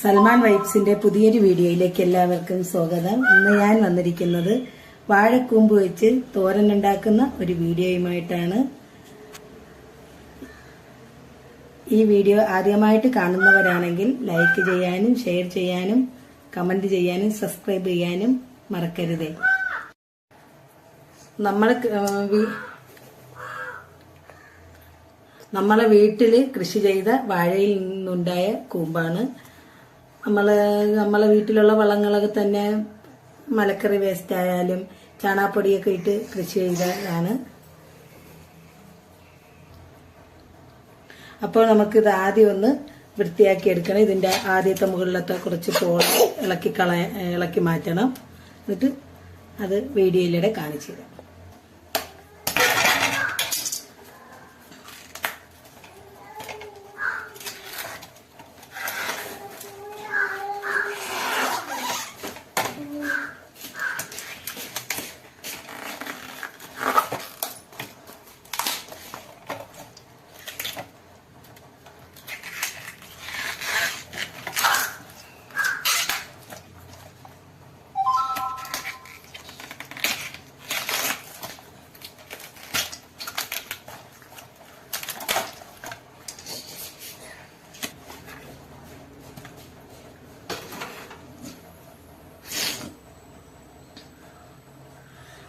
സൽമാൻ വൈബ്സിന്റെ പുതിയൊരു വീഡിയോയിലേക്ക് എല്ലാവർക്കും സ്വാഗതം. ഇന്ന് ഞാൻ വന്നിരിക്കുന്നത് വാഴക്കൂമ്പ് വെച്ച് തോരനുണ്ടാക്കുന്ന ഒരു വീഡിയോയുമായിട്ടാണ്. ഈ വീഡിയോ ആദ്യമായിട്ട് കാണുന്നവരാണെങ്കിൽ ലൈക്ക് ചെയ്യാനും ഷെയർ ചെയ്യാനും കമന്റ് ചെയ്യാനും സബ്സ്ക്രൈബ് ചെയ്യാനും മറക്കരുതേ. നമ്മൾ നമ്മളെ വീട്ടിൽ കൃഷി ചെയ്ത വാഴയിൽ നിന്നുണ്ടായ കൂമ്പാണ്. നമ്മൾ നമ്മളെ വീട്ടിലുള്ള വളങ്ങളൊക്കെ തന്നെ മലക്കറി വേസ്റ്റ് ആയാലും ചാണാപ്പൊടിയൊക്കെ ഇട്ട് കൃഷി ചെയ്തതാണ്. അപ്പോൾ നമുക്ക് ഇത് ആദ്യം ഒന്ന് വൃത്തിയാക്കി എടുക്കണം. ഇതിന്റെ ആദ്യത്തെ മുകളിലത്തെ കുറച്ച് പോൾ ഇളക്കി കള ഇളക്കി മാറ്റണം. എന്നിട്ട് അത് വീഡിയോയിലൂടെ കാണിച്ചു തരാം.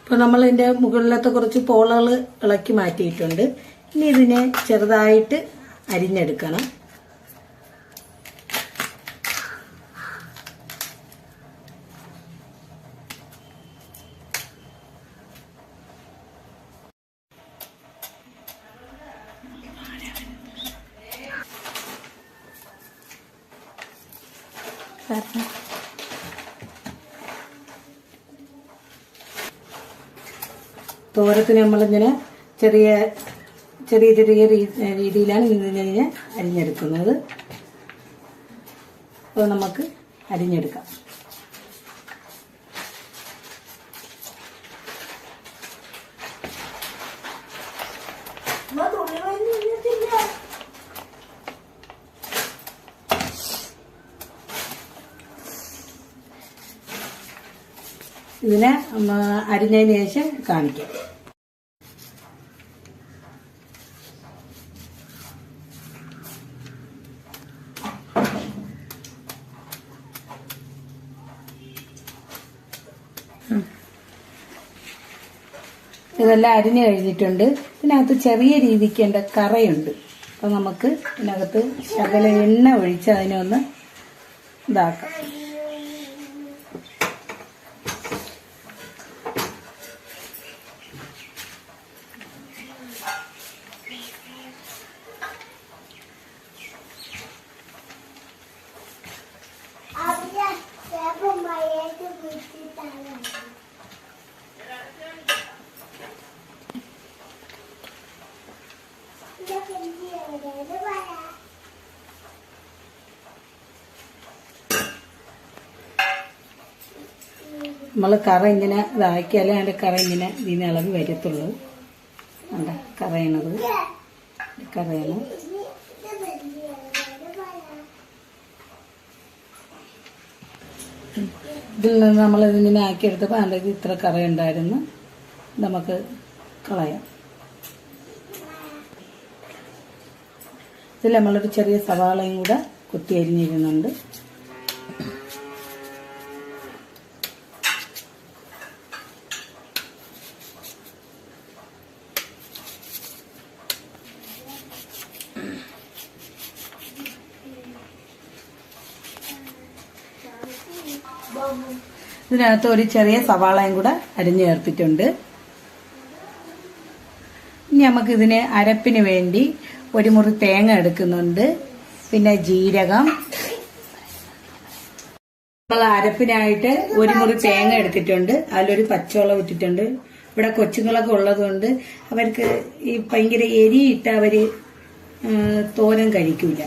ഇപ്പൊ നമ്മൾ ഇതിന്റെ മുകളിലത്തെ കുറച്ച് പോളകൾ ഇളക്കി മാറ്റിയിട്ടുണ്ട്. ഇനി ഇതിനെ ചെറുതായിട്ട് അരിഞ്ഞെടുക്കണം. തോരത്തിന് നമ്മളിങ്ങനെ ചെറിയ ചെറിയ ചെറിയ രീതിയിലാണ് ഇതിനെ അരിഞ്ഞെടുക്കുന്നത്. അപ്പോൾ നമുക്ക് അരിഞ്ഞെടുക്കാം. ഇതിനെ അരിഞ്ഞതിന് ശേഷം കാണിക്കാം. ഇതെല്ലാം അരിഞ്ഞു കഴിഞ്ഞിട്ടുണ്ട്. ഇതിനകത്ത് ചെറിയ രീതിക്ക് എന്റെ കറയുണ്ട്. അപ്പം നമുക്ക് ഇതിനകത്ത് ശകല എണ്ണ ഒഴിച്ച് അതിനെ ഒന്ന് ഇതാക്കാം. നമ്മൾ കറ ഇങ്ങനെ ഇതാക്കിയാലേ അതിന്റെ കറ ഇങ്ങനെ ഇതിന് ഇളകി വരത്തുള്ളൂ. കണ്ട? കറയണത് കറയണം. ഇതിൽ നിന്ന് നമ്മൾ ആക്കിയെടുത്തപ്പോൾ അതിന്റെ ഇത്ര കറ ഉണ്ടായിരുന്നു. നമുക്ക് കളയാം. ഇതിൽ നമ്മളൊരു ചെറിയ സവാളയും കൂടെ കുത്തി അരിഞ്ഞിരുന്നുണ്ട്. ഇതിനകത്ത് ഒരു ചെറിയ സവാളയും കൂടെ അരിഞ്ഞു ചേർത്തിട്ടുണ്ട്. ഇനി നമുക്ക് ഇതിന് അരപ്പിന് വേണ്ടി ഒരു മുറി തേങ്ങ എടുക്കുന്നുണ്ട്. പിന്നെ ജീരകം. നമ്മൾ അരപ്പിനായിട്ട് ഒരു മുറി തേങ്ങ എടുത്തിട്ടുണ്ട്. അതിലൊരു പച്ചവെള്ളം ഇട്ടിട്ടുണ്ട്. ഇവിടെ കൊച്ചുങ്ങളൊക്കെ ഉള്ളതുകൊണ്ട് അവർക്ക് ഈ ഭയങ്കര എരിയിട്ട് തോരം തോരൻ കഴിക്കൂല.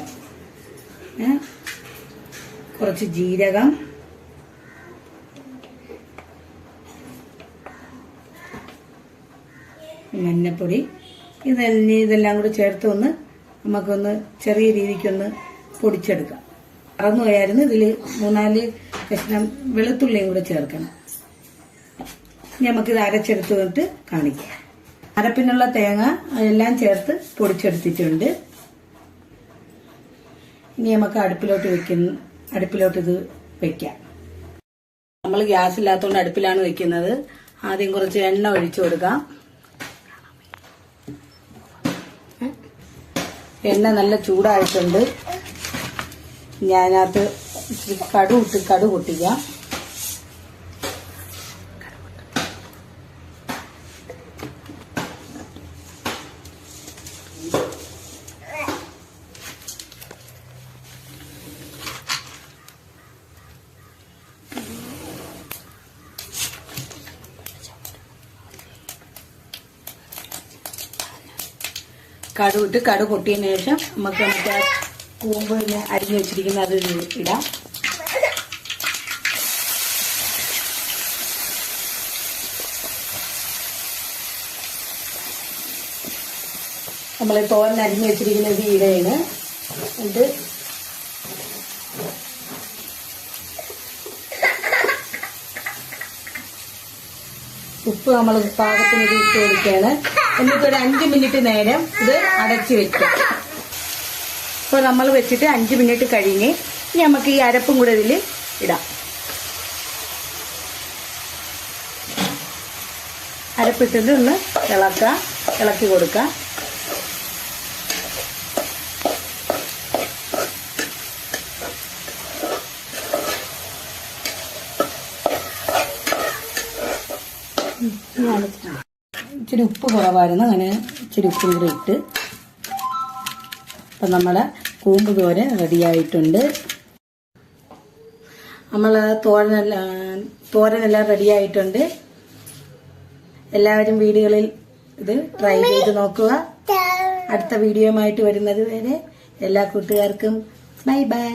കുറച്ച് ജീരകം. മഞ്ഞപ്പൊടി. ഇതെല്ലാം ഇതെല്ലാം കൂടി ചേർത്ത് ഒന്ന് നമുക്കൊന്ന് ചെറിയ രീതിക്കൊന്ന് പൊടിച്ചെടുക്കാം. മറന്നുപോയായിരുന്നു ഇതിൽ മൂന്നാൽ കഷ്ണം വെളുത്തുള്ളിയും കൂടെ ചേർക്കണം. ഇനി നമുക്കിത് അരച്ചെടുത്ത് വന്നിട്ട് കാണിക്കാം. അരപ്പിനുള്ള തേങ്ങ എല്ലാം ചേർത്ത് പൊടിച്ചെടുത്തിട്ടുണ്ട്. ഇനി നമുക്ക് അടുപ്പിലോട്ട് വെക്കുന്ന അടുപ്പിലോട്ട് ഇത് വെക്കാം. നമ്മൾ ഗ്യാസ് ഇല്ലാത്തതുകൊണ്ട് അടുപ്പിലാണ് വെക്കുന്നത്. ആദ്യം കുറച്ച് എണ്ണ ഒഴിച്ചു കൊടുക്കാം. എണ്ണ നല്ല ചൂടായിട്ടുണ്ട്. ഞാനത് കടു ഇട്ട് കടു പൊട്ടിക്കാം. കടു ഇട്ട് കടു പൊട്ടിയതിന് ശേഷം നമുക്ക് മറ്റേ കൂമ്പ് പിന്നെ അരിഞ്ഞു വെച്ചിരിക്കുന്ന അത് ഇടാം. നമ്മൾ തോരൻ അരിഞ്ഞു വെച്ചിരിക്കുന്ന ഇത് ഇടയാണ്. എന്നിട്ട് ഉപ്പ് നമ്മൾ പാകത്തിന് ഇത് ഇട്ട് കൊടുക്കുകയാണ്. എന്നിട്ട് ഒരു അഞ്ച് മിനിറ്റ് നേരം ഇത് അടച്ചു വെക്കാം അപ്പൊ നമ്മൾ വെച്ചിട്ട് അഞ്ച് മിനിറ്റ് കഴിഞ്ഞ് ഇനി നമുക്ക് ഈ അരപ്പും കൂടെ ഇതിൽ ഇടാം. അരപ്പിട്ടിട്ട് ഒന്ന് ഇളക്കാം ഇളക്കി കൊടുക്കാം ഇച്ചിരി ഉപ്പ് കുറവായിരുന്നു. അങ്ങനെ ഇച്ചിരി ഉപ്പും കൂടെ ഇട്ട് അപ്പം നമ്മളെ കൂമ്പ് തോരൻ റെഡിയായിട്ടുണ്ട് നമ്മൾ തോരനെല്ലാം തോരനെല്ലാം റെഡിയായിട്ടുണ്ട് എല്ലാവരും വീടുകളിൽ ഇത് ട്രൈ ചെയ്ത് നോക്കുക. അടുത്ത വീഡിയോയുമായിട്ട് വരുന്നത് വരെ എല്ലാ കൂട്ടുകാർക്കും ബൈ ബൈ